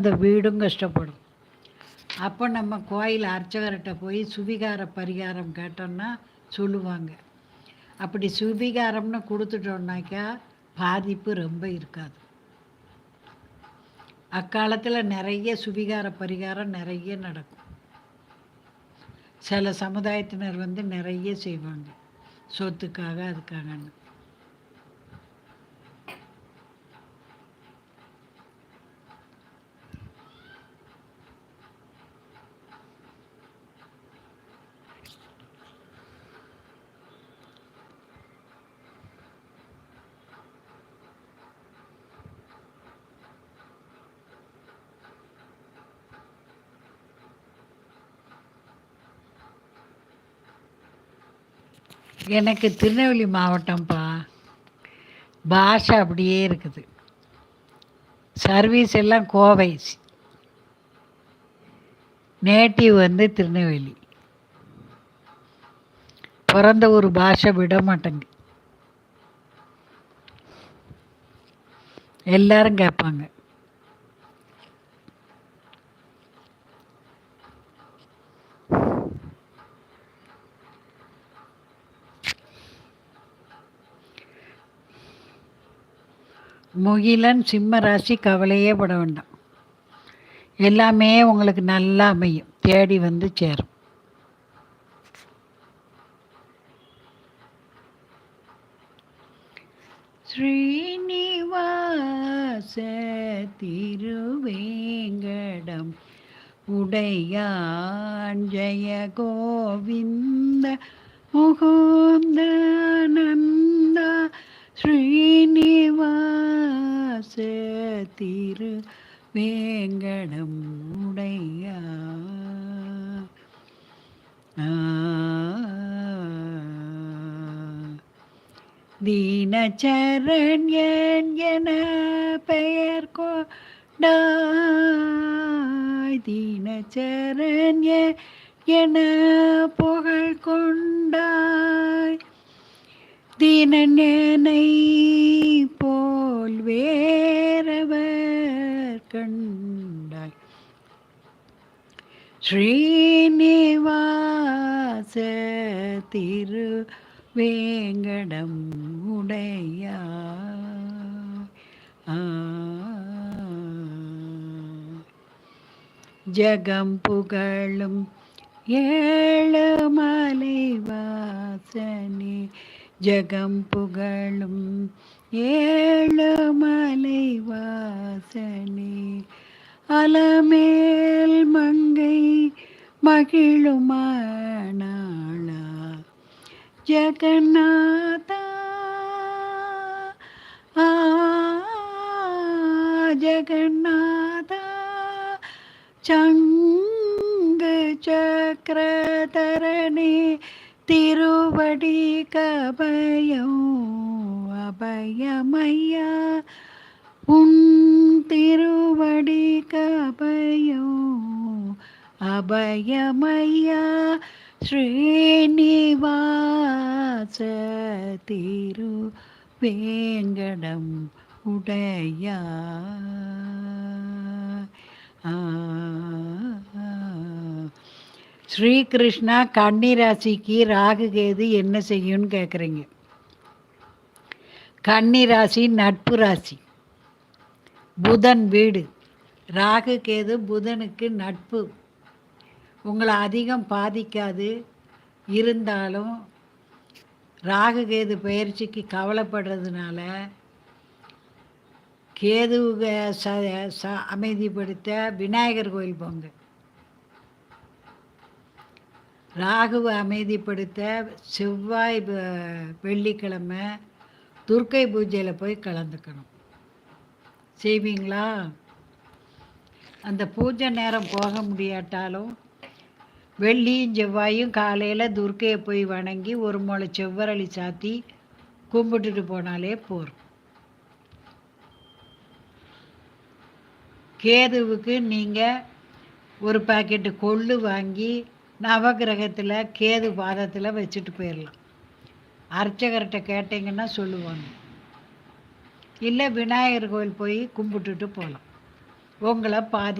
அந்த வீடும் கஷ்டப்படும். அப்போ நம்ம கோயில் அர்ச்சகர்கிட்ட போய் சுவிகார பரிகாரம் கேட்டோம்னா சொல்லுவாங்க. அப்படி சுவிகாரம்னு கொடுத்துட்டோம்னாக்கா பாதிப்பு ரொம்ப இருக்காது. அக்காலத்தில் நிறைய சுவிகார பரிகாரம் நிறைய நடக்கும். சில சமுதாயத்தினர் வந்து நிறைய செய்வாங்க. சொத்துக்காக அதுக்காகன்னு. எனக்கு திருநெல்வேலி மாவட்டம்ப்பா பாஷை அப்படியே இருக்குது. சர்வீஸ் எல்லாம் கோவை. நேட்டிவ் வந்து திருநெல்வேலி. பிறந்த ஒரு பாஷை விட மாட்டேங்க. எல்லாரும் கேட்பாங்க. முகிலன் சிம்ம ராசி கவலையே பட வேண்டாம். எல்லாமே உங்களுக்கு நல்லா அமையும். தேடி வந்து சேரும். ஸ்ரீனிவாச திருவேங்கடம் உடையான் ஜய கோவிந்த முகுந்த திரு வேங்கடம் உடையா. தீனச்சரண் என பெயர் கொண்டாய்? தீனச்சரண் என புகழ் கொண்டாய். தீனனை போல் வேறவர் கண்டாய் ஸ்ரீனிவாச திரு வேங்கடம் உடையா ஜகம் புகழும் ஏழு மலைவாசனே ஜகம் புகழும் ஏழு மலைவாசனே அலமேல் மங்கை மகிழுமானாளா. ஜெகநாதா ஆ ஜெகநாதா சங்கு சக்கரதரணே திருவடி கபயம் அபயமையா. உன் திருவடி கபயம் அபயமையா ஸ்ரீனிவாச திரு வேங்கடம் உடையா ஸ்ரீகிருஷ்ணா கன்னிராசிக்கு ராகு கேது என்ன செய்யும்னு கேட்குறீங்க கன்னிராசி நட்பு ராசி. புதன் வீடு. ராகு கேது புதனுக்கு நட்பு. உங்களை அதிகம் பாதிக்காது. இருந்தாலும் ராகு கேது பயிற்சிக்கு கவலைப்படுறதுனால கேதுவுக ச ச அமைதிப்படுத்த விநாயகர் கோயில் போங்க. ராகுவை அமைதிப்படுத்த செவ்வாய் வெள்ளிக்கிழமை துர்க்கை பூஜையில் போய் கலந்துக்கணும். செய்வீங்களா? அந்த பூஜை நேரம் போக முடியாட்டாலும் வெள்ளியும் செவ்வாயும் காலையில் துர்க்கையை போய் வணங்கி ஒரு முளை செவ்வரளி சாத்தி கும்பிட்டுட்டு போனாலே போகும் கேதுவுக்கு நீங்கள் ஒரு பாக்கெட்டு கொள்ளு வாங்கி நவகிரகத்தில் கேது பாதத்தில் வச்சுட்டு போயிடலாம் அர்ச்சகர்கிட்ட கேட்டிங்கன்னா சொல்லுவாங்க. இல்லை விநாயகர் கோயில் போய் கும்பிட்டுட்டு போகலாம் உங்களை பாதி